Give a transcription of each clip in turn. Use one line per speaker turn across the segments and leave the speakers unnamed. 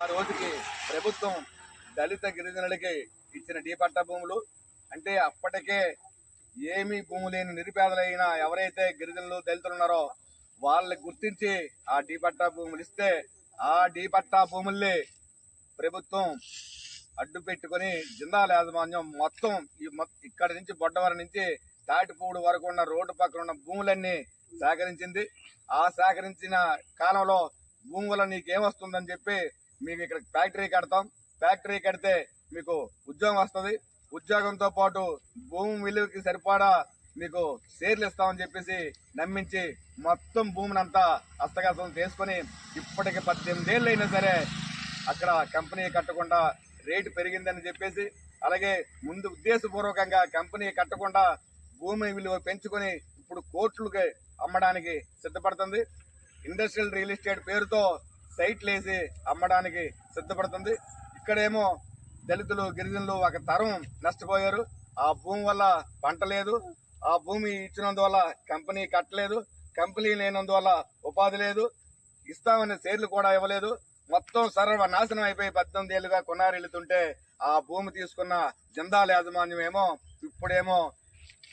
ఆ రోజుకి ప్రభుత్వం దళిత గిరిజనులకి ఇచ్చిన డీ పట్ట భూములు అంటే అప్పటికే ఏమీ భూమి లేని నిరుపేదలైన ఎవరైతే గిరిజనులు దళితులు ఉన్నారో వాళ్ళని గుర్తించి ఆ డీ పట్టా భూములు ఇస్తే ఆ డీ పట్టా భూముల్ని ప్రభుత్వం అడ్డు పెట్టుకుని జిందాల యాజమాన్యం మొత్తం ఈ మొత్తం నుంచి బొడ్డవరం నుంచి తాటిపూడి వరకు ఉన్న రోడ్డు పక్కన ఉన్న భూములన్నీ సేకరించింది. ఆ సేకరించిన కాలంలో భూముల నీకేమొస్తుందని చెప్పి మీకు ఇక్కడ ఫ్యాక్టరీ కడతాం. ఫ్యాక్టరీ కడితే మీకు ఉద్యోగం వస్తుంది. ఉద్యోగంతో పాటు భూమి విలువకి సరిపడా మీకు షేర్లు ఇస్తామని చెప్పేసి నమ్మించి మొత్తం భూమిని అంతా హస్తగతం చేసుకుని ఇప్పటికి పద్దెనిమిది ఏళ్ళు అయినా సరే అక్కడ కంపెనీ కట్టకుండా రేటు పెరిగిందని చెప్పేసి అలాగే ముందు ఉద్దేశపూర్వకంగా కంపెనీ కట్టకుండా భూమి విలువ పెంచుకొని ఇప్పుడు కోట్లకి అమ్మడానికి సిద్ధపడుతుంది. ఇండస్ట్రియల్ రియల్ ఎస్టేట్ పేరుతో సైట్లు వేసి అమ్మడానికి సిద్ధపడుతుంది. ఇక్కడేమో దళితులు గిరిజనులు ఒక తరం నష్టపోయారు. ఆ భూమి వల్ల పంట లేదు. ఆ భూమి ఇచ్చినందువల్ల కంపెనీ కట్టలేదు. కంపెనీ లేనందువల్ల ఉపాధి లేదు. ఇస్తామనే షేర్లు కూడా ఇవ్వలేదు. మొత్తం సర్వ నాశనం అయిపోయి పద్దెనిమిది ఏళ్ళుగా కొనారెళ్తుంటే ఆ భూమి తీసుకున్న జిందాల యాజమాన్యం ఏమో ఇప్పుడేమో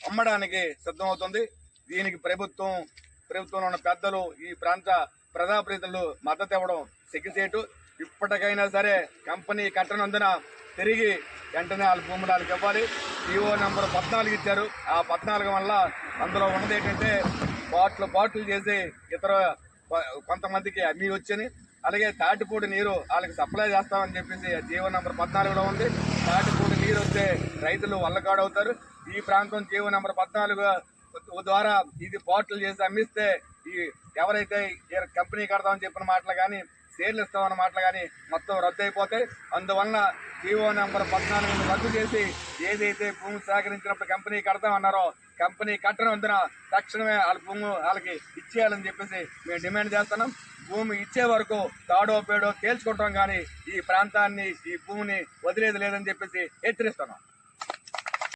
అమ్మడానికి సిద్ధమవుతుంది. దీనికి ప్రభుత్వం ప్రభుత్వంలో ఉన్న పెద్దలు ఈ ప్రాంత ప్రజాప్రతినిధులు మద్దతు ఇవ్వడం సిగ్గుసేటు ఇప్పటికైనా సరే కంపెనీ కట్టనందున తిరిగి వెంటనే వాళ్ళ భూములు వాళ్ళకి ఇవ్వాలి ఈఓ నెంబర్ పద్నాలుగు ఇచ్చారు. ఆ పద్నాలుగు వల్ల అందులో ఉన్నది ఏంటంటే బాట్లు బాట్లు చేసి ఇతర కొంతమందికి అమ్మి వచ్చని అలాగే తాటిపూడి నీరు వాళ్ళకి సప్లై చేస్తామని చెప్పేసి జీవో నంబర్ పద్నాలుగులో ఉంది. తాటిపూడి నీరు వస్తే రైతులు వల్లకాడవుతారు. ఈ ప్రాంతం జీవో నంబర్ పద్నాలుగు ద్వారా ఇది బాటిల్ చేసి అమ్మిస్తే ఈ ఎవరైతే కంపెనీ కడతామని చెప్పిన మాటలు కానీ షేర్లు ఇస్తామన్న మాటలు కానీ మొత్తం రద్దు అయిపోతాయి. అందువలన జీవో నెంబర్ పద్నాలుగు రద్దు చేసి ఏదైతే భూమి సేకరించినప్పుడు కంపెనీ కడతామన్నారో కంపెనీ కట్టడం కట్టనందున తక్షణమే వాళ్ళ భూమి వాళ్ళకి ఇచ్చేయాలని చెప్పేసి మేము డిమాండ్ చేస్తున్నాం. భూమి ఇచ్చే వరకు తాడో పేడో తేల్చుకుంటాం కానీ ఈ ప్రాంతాన్ని ఈ భూమిని వదిలేదు లేదని చెప్పేసి హెచ్చరిస్తున్నాం.